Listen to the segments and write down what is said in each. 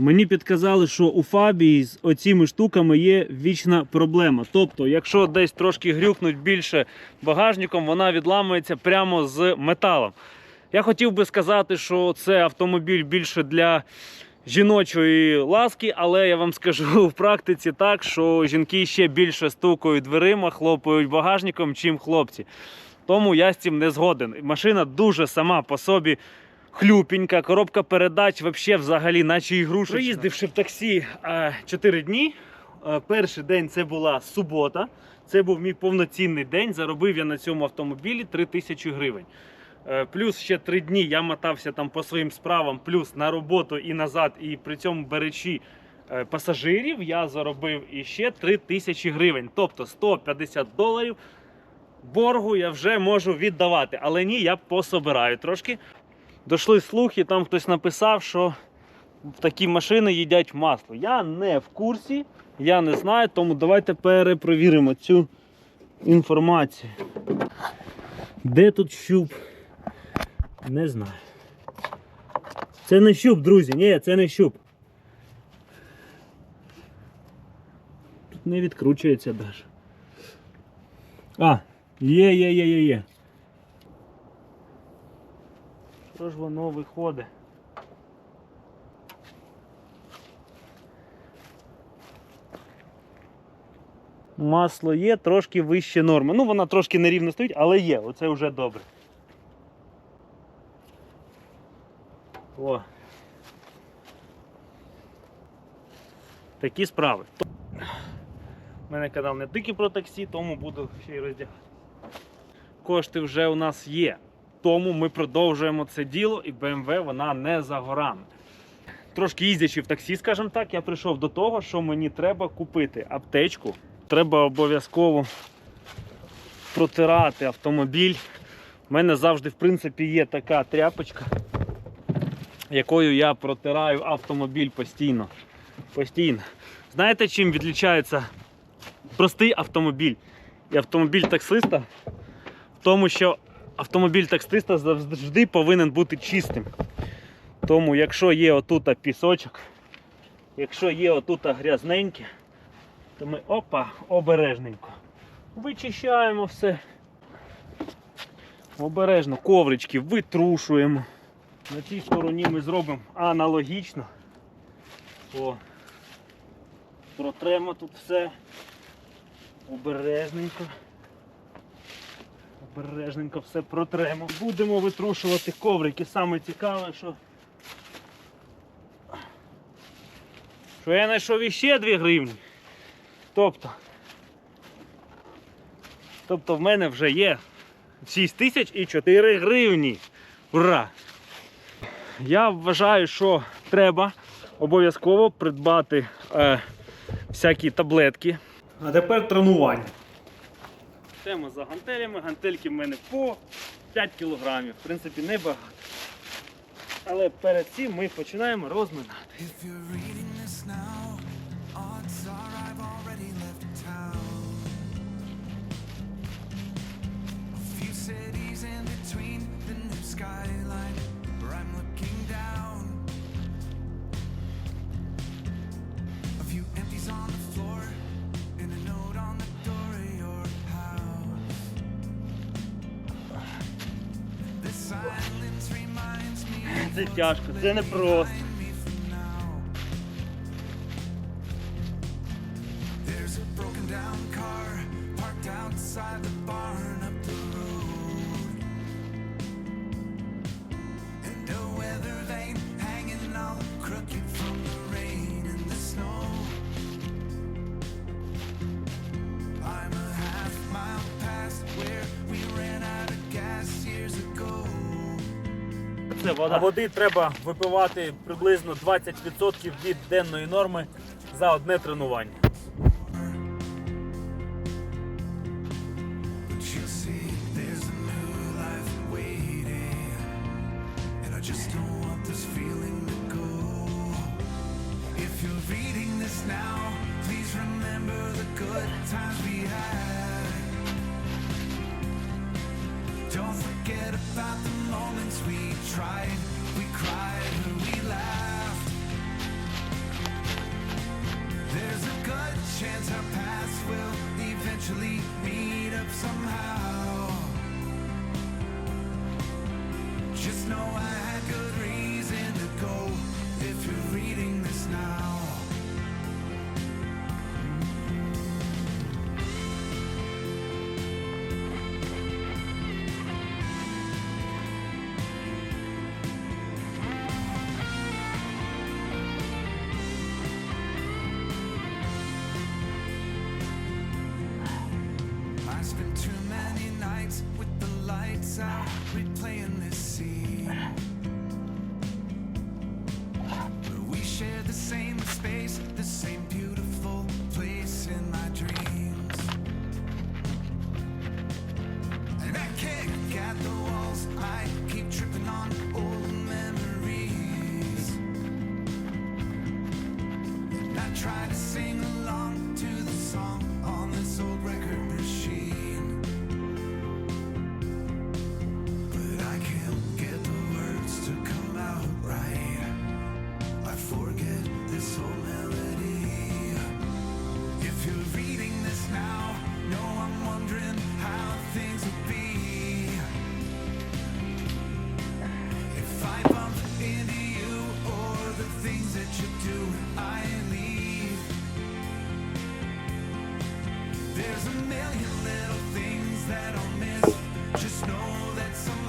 Мені підказали, що у Фабії з оціми штуками є вічна проблема. Тобто, якщо десь трошки грюкнуть більше багажником, вона відламується прямо з металом. Я хотів би сказати, що це автомобіль більше для жіночої ласки, але я вам скажу в практиці так, що жінки ще більше стукають дверима, хлопають багажником, чим хлопці. Тому я з цим не згоден. Машина дуже сама по собі хлюпенька, коробка передач вообще взагалі, наче ігрушечна. Проїздивши в таксі 4 дні. Е, Перший день це була субота. Це був мій повноцінний день. Заробив я на цьому автомобілі 3 тисячі гривень. Е, Плюс ще три дні я мотався там по своїм справам, плюс на роботу і назад, і при цьому беречі е, пасажирів я заробив іще 3 тисячі гривень. Тобто 150 доларів боргу я вже можу віддавати. Але ні, я пособираю трошки. Дошли слухи, там хтось написав, що в такі машини їдять масло. Я не в курсі, я не знаю, тому давайте перепровіримо цю інформацію. Де тут щуп? Не знаю. Це не щуп, друзі. Ні, це не щуп. Тут не відкручується навіть. А, є, є, є, є, є. Що ж воно виходить? Масло є, трошки вище норми. Ну, вона трошки нерівно стоїть, але є, оце вже добре. О. Такі справи. У мене канал не тільки про таксі, тому буду ще й роздягати. Кошти вже у нас є. Тому ми продовжуємо це діло, і BMW вона не за горами. Трошки їздячи в таксі, скажімо так, я прийшов до того, що мені треба купити аптечку. Треба обов'язково протирати автомобіль. У мене завжди, в принципі, є така тряпочка, якою я протираю автомобіль постійно. Постійно. Знаєте, чим відрізняється простий автомобіль і автомобіль таксиста? В тому, що автомобіль таксиста завжди повинен бути чистим. Тому, якщо є отут пісочок, якщо є отут грязненьке, то ми опа, обережненько. Вичищаємо все. Обережно коврички витрушуємо. На цій стороні ми зробимо аналогічно. О. Протремо тут все. Обережненько. Обережненько все протремо. Будемо витрушувати коврики. Саме цікаве, що. Що я знайшов іще 2 гривні. Тобто. Тобто в мене вже є 6 тисяч і 4 гривні. Ура! Я вважаю, що треба обов'язково придбати е, всякі таблетки. А тепер тренування. Йдемо за гантелями. Гантельки в мене по 5 кілограмів. В принципі, небагато. Але перед цим ми починаємо розминати. If you're Це тяжко, це не просто. Це вода. Води треба випивати приблизно 20% від денної норми за одне тренування. tried, we cried, and we laughed. There's a good chance our paths will eventually meet up somehow. Just know I too many nights with the lights out, replaying this scene. Where we share the same space, the same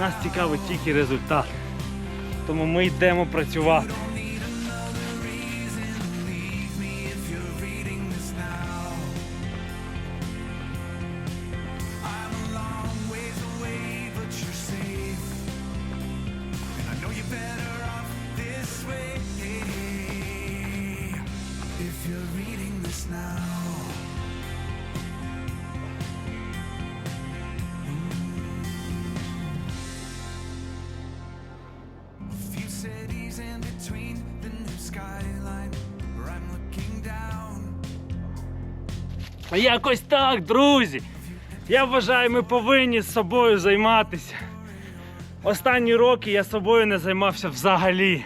Нас цікавить тільки результат. Тому ми йдемо працювати. In. Якось так, друзі. Я вважаю, ми повинні з собою займатися. Останні роки я собою не займався взагалі.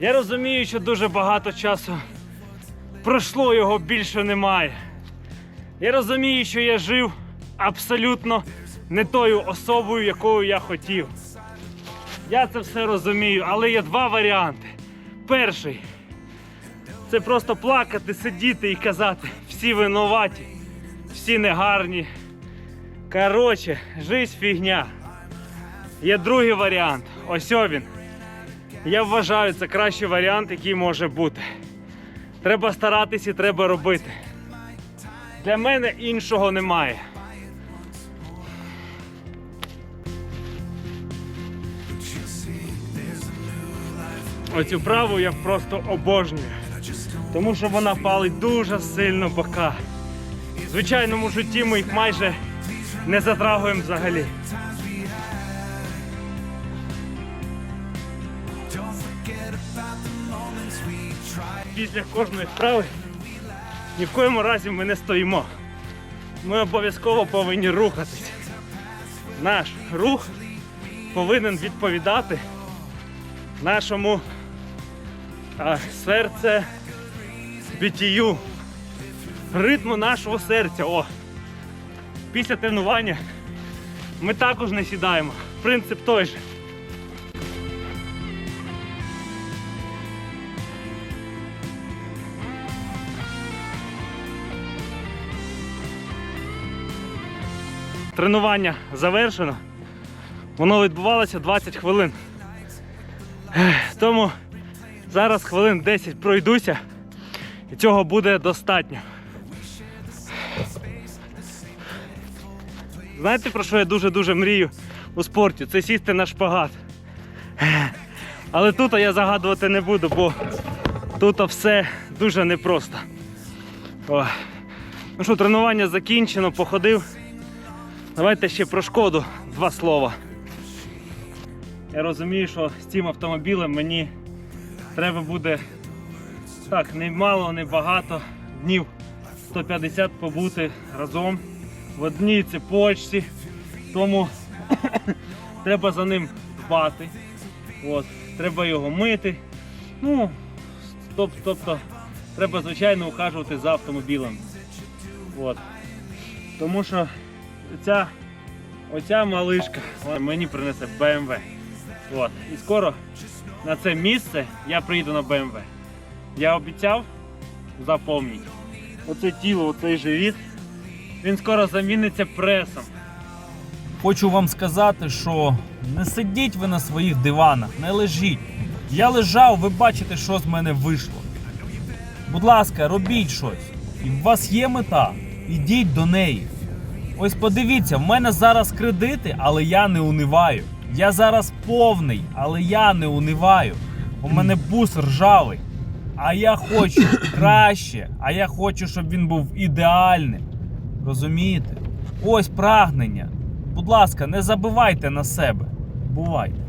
Я розумію, що дуже багато часу пройшло, його більше немає. Я розумію, що я жив абсолютно не тою особою, якою я хотів. Я це все розумію, але є два варіанти. Перший це просто плакати, сидіти і казати, всі винуваті, всі негарні. Коротше, жизнь фігня. Є другий варіант. Ось він. Я вважаю, це кращий варіант, який може бути. Треба старатись і треба робити. Для мене іншого немає. Оцю праву я просто обожнюю. Тому що вона палить дуже сильно бока. В звичайному житті ми їх майже не затрагуємо взагалі. Після кожної вправи ні в коєму разі ми не стоїмо. Ми обов'язково повинні рухатись. Наш рух повинен відповідати нашому а, серце бітію, ритму нашого серця. О. Після тренування ми також не сідаємо. Принцип той же. Тренування завершено. Воно відбувалося 20 хвилин. Тому зараз хвилин 10 пройдуся, і цього буде достатньо. Знаєте, про що я дуже-дуже мрію у спорті? Це сісти на шпагат. Але тут я загадувати не буду, бо тут все дуже непросто. О. Ну що, тренування закінчено, походив. Давайте ще про шкоду два слова. Я розумію, що з цим автомобілем мені треба буде так, не не багато днів 150 побути разом в одній цепочці. Тому треба за ним дбати. От, треба його мити. Ну, тоб- тобто треба звичайно ухажувати за автомобілем. От. Тому що ця, оця малишка мені принесе BMW. От. І скоро на це місце я приїду на BMW. Я обіцяв запомніть. Оце тіло, оцей живіт, він скоро заміниться пресом. Хочу вам сказати, що не сидіть ви на своїх диванах, не лежіть. Я лежав, ви бачите, що з мене вийшло. Будь ласка, робіть щось. І у вас є мета, ідіть до неї. Ось подивіться, в мене зараз кредити, але я не униваю. Я зараз повний, але я не униваю. У мене бус ржавий. А я хочу краще, а я хочу, щоб він був ідеальним. Розумієте? Ось прагнення. Будь ласка, не забивайте на себе. Бувайте.